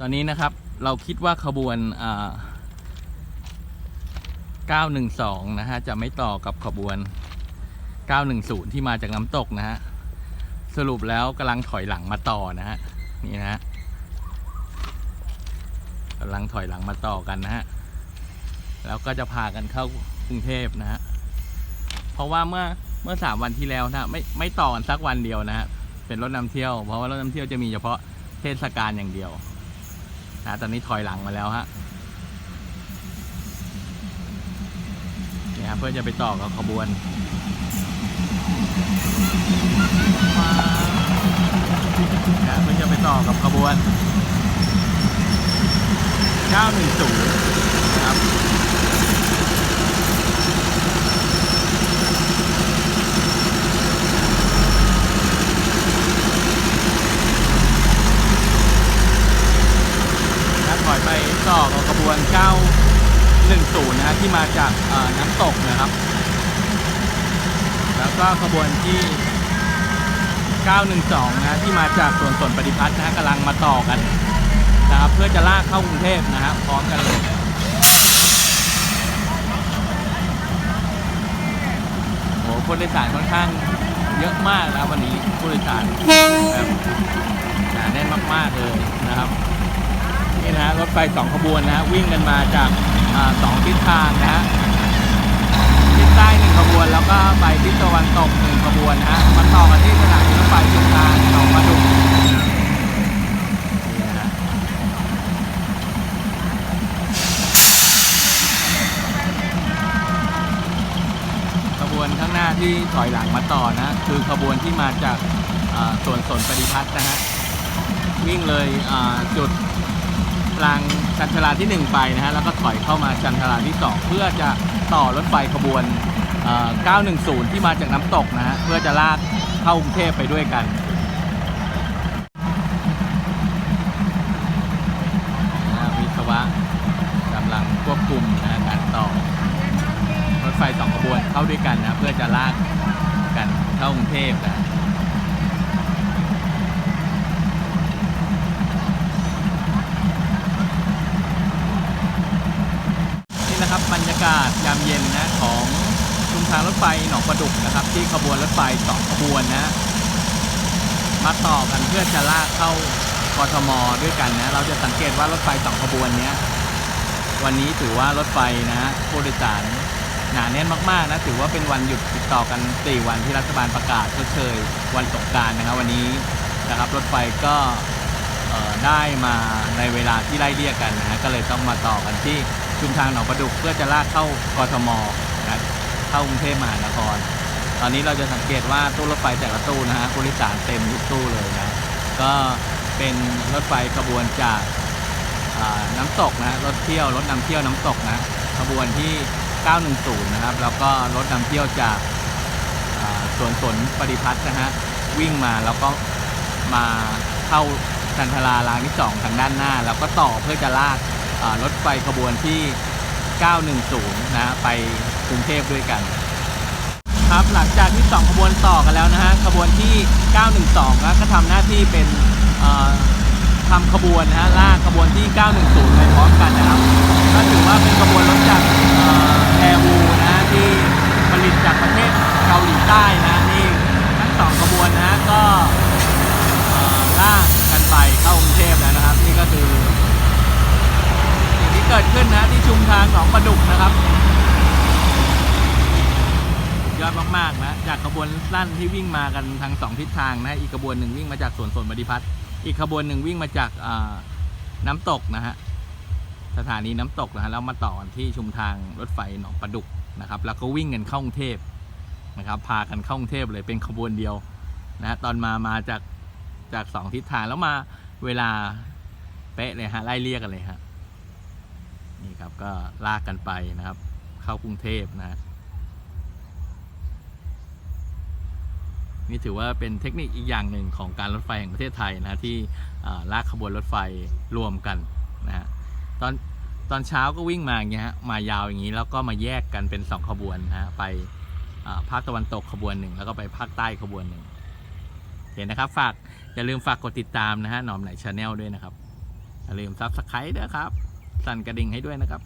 ตอนนี้นะครับเราคิดว่าขบวน 912 นะฮะ จะไม่ต่อกับขบวน 910 ที่มาจากน้ำตกนะฮะ สรุปแล้วกำลังถอยหลังมาต่อนะฮะ นี่นะฮะกำลังถอยหลังมาต่อกันนะฮะ แล้วก็จะพากันเข้ากรุงเทพนะฮะ เพราะว่าเมื่อเมื่อสามวันที่แล้วนะไม่ไม่ต่อกันสักวันเดียวนะฮะ เป็นรถนำเที่ยว เพราะว่ารถนำเที่ยวจะมีเฉพาะเทศกาลอย่างเดียว นะตอนนี้ถอยหลังมาแล้วฮะเนี่ยฮะเพื่อจะไปต่อกับขบวนนะเพื่อจะไปต่อกับขบวน 910 นะครับนะถอยไปต่อ น910นะฮะที่มาจากน้ำตกนะครับ แล้วก็ขบวนที่ 912นะฮะที่มาจากสวนสนปฏิพัฒน์นะฮะกำลังมาต่อกันนะครับเพื่อจะลากเข้ากรุงเทพนะฮะพร้อมกันเลยโอ้ผู้โดยสารค่อนข้างเยอะมากนะวันนี้ผู้โดยสารแบบหนาแน่นมากๆเลยนะครับ นี่นะรถไฟสองขบวนนะฮะวิ่งกันมาจากสองทิศทางนะทิศใต้หนึ่งขบวน แล้วก็ไปทิศตะวันตกหนึ่งขบวนนะฮะมาต่อกันที่สถานีรถไฟชุมทางหนองมาดุกนี่นะฮะขบวนข้างหน้าที่ถอยหลังมาต่อนะ คือขบวนที่มาจากอ่วนสนปฏิพัฒน์นะฮะวิ่งเลยจุด รางชันชาลาที่ 1 ไปนะฮะแล้วก็ถอยเข้ามาชันชาลาที่ 2 เพื่อจะต่อรถไฟขบวนเอ่อ910 ที่มาจากน้ำตกนะฮะเพื่อจะลากเข้ากรุงเทพไปด้วยกัน นะฮะวิศวะกำลังควบคุมนะฮะการต่อรถไฟสองขบวนเข้าด้วยกันนะเพื่อจะลากกันเข้ากรุงเทพนะ นี่นะครับบรรยากาศยามเย็นนะของชุมทางรถไฟหนองประดุกนะครับ ที่ขบวนรถไฟสองขบวนนะ มาต่อกันเพื่อจะลากเข้ากทมด้วยกันนะ เราจะสังเกตว่ารถไฟสองขบวนเนี้ยวันนี้ถือว่ารถไฟนะผู้โดยสารหนาแน่นมากๆนะถือว่าเป็นวันหยุดติดต่อกัน 4 วันที่รัฐบาลประกาศชดเชยวันสงการนะครับ วันนี้นะครับ รถไฟก็ ได้มาในเวลาที่ไล่เรียกกันนะฮะก็เลยต้องมาต่อกันที่ชุมทางหนองประดุกเพื่อจะลากเข้ากทมนะเข้ากรุงเทพมหานคร ตอนนี้เราจะสังเกตว่าตู้รถไฟแต่ละตู้นะฮะผู้โดยสารเต็มทุกตู้เลยนะก็เป็นรถไฟขบวนจากน้ำตกนะรถเที่ยวรถนำเที่ยวน้ำตกนะขบวนที่ 910 นะครับ แล้วก็รถนำเที่ยวจากสวนสนปฏิพัฒน์นะฮะวิ่งมาแล้วก็มาเข้า ชันทรารางที่ 2 ทางด้านหน้า แล้วก็ต่อเพื่อจะลากรถไฟขบวนที่ 910นะฮะไปกรุงเทพด้วยกัน ครับหลังจากที่ 2 ขบวนต่อกันแล้วนะฮะขบวนที่ 912นะก็ทำหน้าที่เป็นทำขบวนนะฮะลากขบวนที่ 910 ไปพร้อมกันนะครับก็ถือว่าเป็นขบวนรถจากแอร์วูนะฮะที่ผลิตจากประเทศเกาหลีใต้นะฮะนี่ทั้งสองขบวนนะฮะก็ เอ่อลากกันไปเข้ากรุงเทพแล้ว็คือสิ่งที่เกิดขึ้นนะที่ชุมทางหนองประดุกนะครับยอดมากๆนะจากขบวนสั้นที่วิ่งมากันทางสองทิศทางนะอีกขบวนหนึ่งวิ่งมาจากสวนสนบดิพัฒน์อีกขบวนหนึ่งวิ่งมาจากน้ำตกนะฮะสถานีน้ำตกนะฮะแล้วมาต่อที่ชุมทางรถไฟหนองประดุกนะครับ แล้วก็วิ่งกันเข้ากรุงเทพนะครับพากันเข้ากรุงเทพเลยเป็นขบวนเดียวนะฮะตอนมามาจากจากสองทิศทางแล้วมาเวลา เป๊ะเลยฮะไล่เรียกกันเลยฮะนี่ครับก็ลากกันไปนะครับ เข้ากรุงเทพนะฮะนี่ถือว่าเป็นเทคนิคอีกอย่างหนึ่งของการรถไฟแห่งประเทศไทยนะที่ลากขบวนรถไฟรวมกันนะฮะตอนตอนเช้าก็วิ่งมาอย่างเงี้ยฮะมายาวอย่างนี้แล้วก็มาแยกกันเป็นสองขบวนนะฮะไปภาคตะวันตกขบวนหนึ่งแล้วก็ไปภาคใต้ขบวนหนึ่งโอเคนะครับฝากอย่าลืมฝากกดติดตามนะฮะหนอมไหนชาแนลด้วยนะครับ อย่าลืมซับสไครต์ด้วยครับ สั่นกระดิ่งให้ด้วยนะครับ